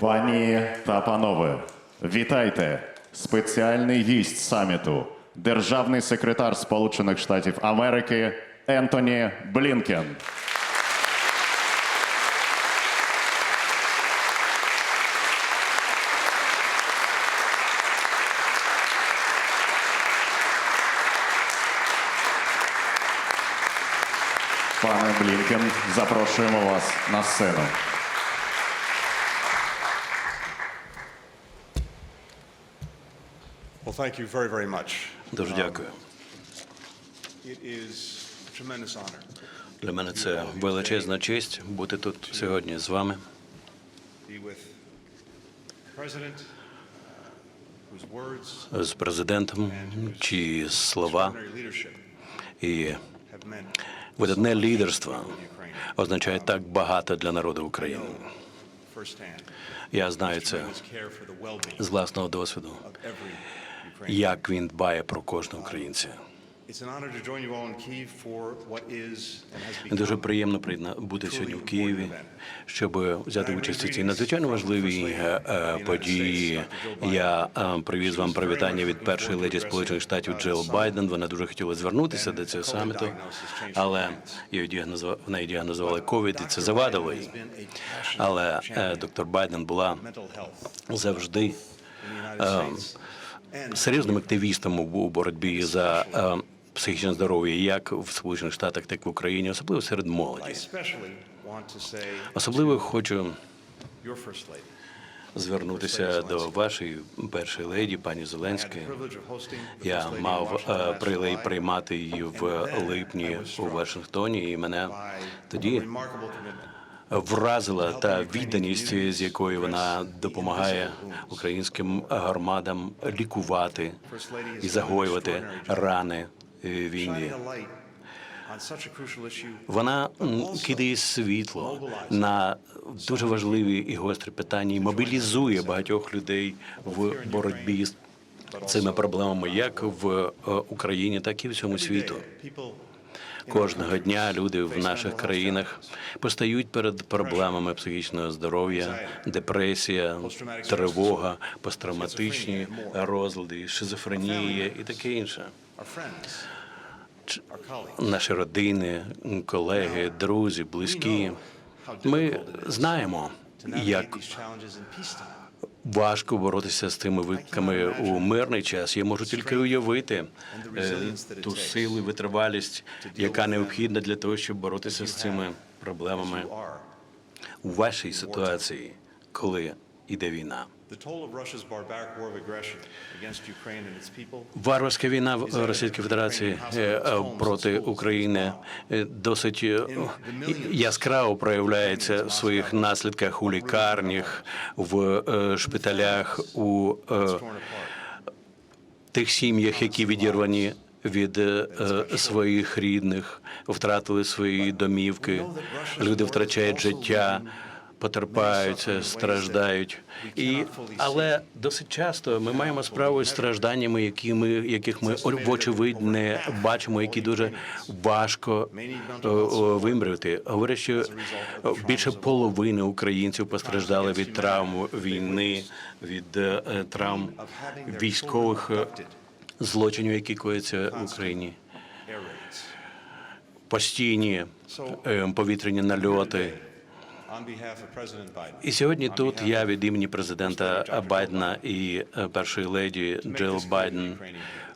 Пані та панове, вітайте! Спеціальний гість саміту, державний секретар Сполучених Штатів Америки Ентоні Блінкен. Пане Блінкен, запрошуємо вас на сцену. Дуже дякую. It is a tremendous honor Для мене це величезна честь бути тут сьогодні з вами, words з президентом, чиї слова і видатне лідерство означає так багато для народу України. Я знаю це з власного досвіду. Як він дбає про кожного українця. Дуже приємно бути сьогодні в Києві, щоб взяти участь у цій надзвичайно важливій е, е, події. Я е, привіз вам привітання від першої леді Сполучених Штатів Джил Байден. Вона дуже хотіла звернутися до цього саміту, але її діагнозували, в неї діагнозували ковід, і це завадило їй. Але е, доктор Байден була завжди серйозним активістом у боротьбі за е, психічне здоров'я, як в Сполучених Штатах, так і в Україні, особливо серед молоді. Особливо хочу звернутися до вашої першої леді, пані Зеленської. Я мав е, прилей приймати її в липні у Вашингтоні, і мене тоді вразила та відданість, з якою вона допомагає українським громадам лікувати і загоювати рани е, війни. Вона кидає світло на дуже важливі і гострі питання і мобілізує багатьох людей в боротьбі з цими проблемами, як в е, Україні, так і в всьому світу. Кожного дня люди в наших країнах постають перед проблемами психічного здоров'я, депресія, тривога, посттравматичні розлади, шизофренія і таке інше. Наші родини, колеги, друзі, близькі. Ми знаємо, як важко боротися з цими викликами у мирний час. Я можу тільки уявити е, ту силу і витривалість, яка необхідна для того, щоб боротися з цими проблемами у вашій ситуації, коли іде війна. Варварська війна в Російській Федерації е, е, проти України. е, досить яскраво проявляється в своїх наслідках у лікарнях, в шпиталях, у тих сім'ях, які відірвані від своїх рідних, втратили свої домівки. Люди втрачають життя, потерпають, страждають. І але досить часто ми маємо справу з стражданнями, які ми яких ми вочевидь не бачимо, які дуже важко е, вимрити. Говорять, що е, більше половини українців постраждали від травм війни, від е, травм військових е, злочинів, які кояться в Україні. Постійні е, повітряні нальоти. І сьогодні тут я від імені президента Байдена і е, першої леді Джил Байден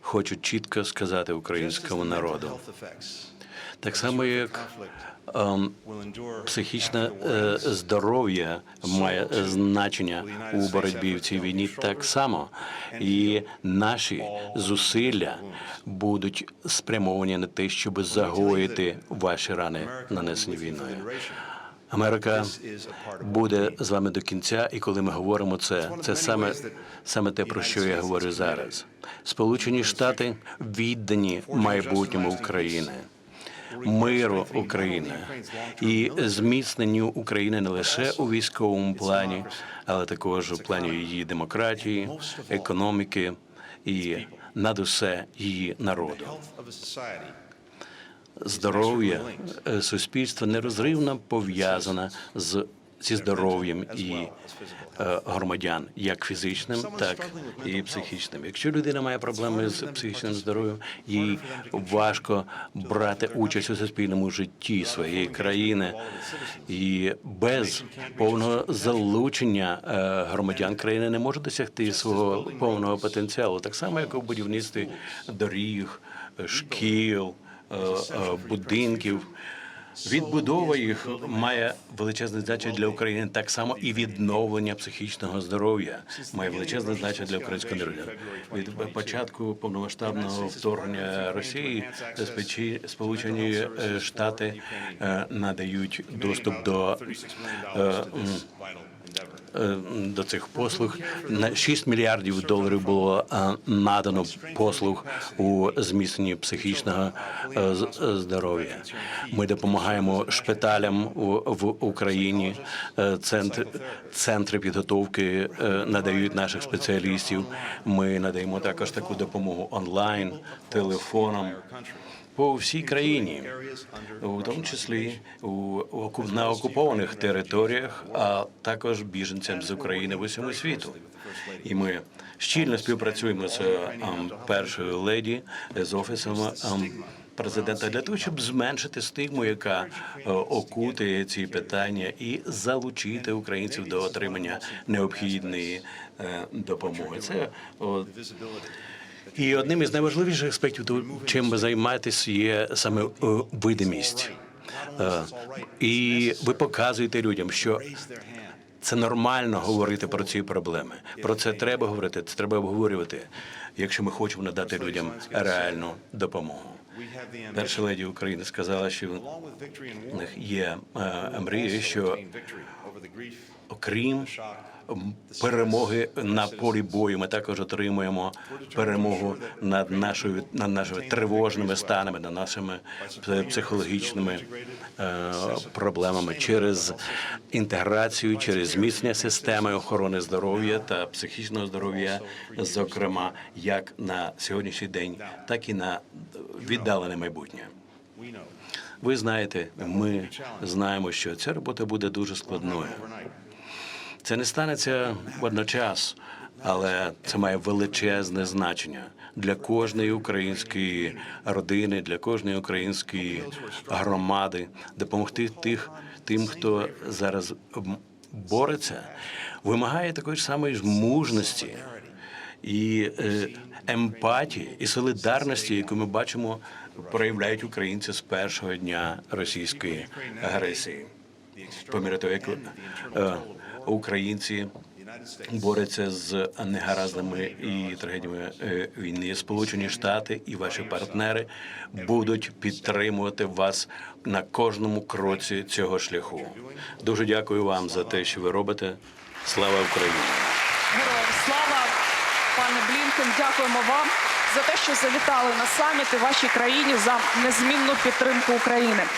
хочу чітко сказати українському народу, так само як ем, психічне е, здоров'я має значення у боротьбі в цій війні. так само, і наші зусилля будуть спрямовані на те, щоб загоїти ваші рани, нанесені війною. Америка буде з вами до кінця, і коли ми говоримо це, це саме, саме те, про що я говорю зараз. Сполучені Штати віддані майбутньому України. Миру України і зміцненню України не лише у військовому плані, але також у плані її демократії, економіки і над усе її народу. Здоров'я е, суспільства нерозривно пов'язане з зі здоров'ям і е, громадян, як фізичним, так і психічним. Якщо людина має проблеми з психічним здоров'ям, їй важко брати участь у суспільному житті своєї країни, і без повного залучення е, громадян країни не може досягти свого повного потенціалу, так само як у будівництві доріг, шкіл, будинків. Відбудова їх має величезне значення для України, так само і відновлення психічного здоров'я має величезне значення для українського народу. Від початку повномасштабного вторгнення Росії Сполучені е, Штати е, надають доступ до е, е, до цих послуг. На 6 мільярдів доларів було е, надано послуг у зміцненні психічного е, е, здоров'я. Ми допомагаємо шпиталям в Україні. Е, Центр, центри підготовки е, надають наших спеціалістів. Ми надаємо також таку допомогу онлайн, телефоном. По всій країні, у тому числі у на окупованих територіях, а також біженцям з України в усьому світу. І ми щільно співпрацюємо з ем, першою леді з офісом ем, президента для того, щоб зменшити стигму, яка е, окутує ці питання, і залучити українців до отримання необхідної е, допомоги. Це о, і одним із найважливіших аспектів, чим ви займаєтесь, є саме е, видимість. Е, І ви показуєте людям, що це нормально говорити про ці проблеми. Про це треба говорити, це треба обговорювати, якщо ми хочемо надати людям реальну допомогу. Перша леді України сказала, що в них є е, мрія, що окрім перемоги на полі бою, ми також отримуємо перемогу над нашою над нашими тривожними станами, над нашими психологічними е, проблемами через інтеграцію, через зміцнення системи охорони здоров'я та психічного здоров'я, зокрема, як на сьогоднішній день, так і на віддалене майбутнє. Ви знаєте, ми знаємо, що ця робота буде дуже складною. Це не станеться водночас, але це має величезне значення для кожної української родини, для кожної української громади, допомогти тих, тим, хто зараз бореться, вимагає такої ж самої ж мужності і е, емпатії і солідарності, яку ми бачимо, проявляють українці з першого дня російської агресії. По мірі того, як е, українці борються з негараздами і трагедіями е, війни, Сполучені Штати і ваші партнери будуть підтримувати вас на кожному кроці цього шляху. Дуже дякую вам за те, що ви робите. Слава Україні! Героям слава, пане Блінкен, дякуємо вам за те, що завітали на саміт і вашій країні за незмінну підтримку України.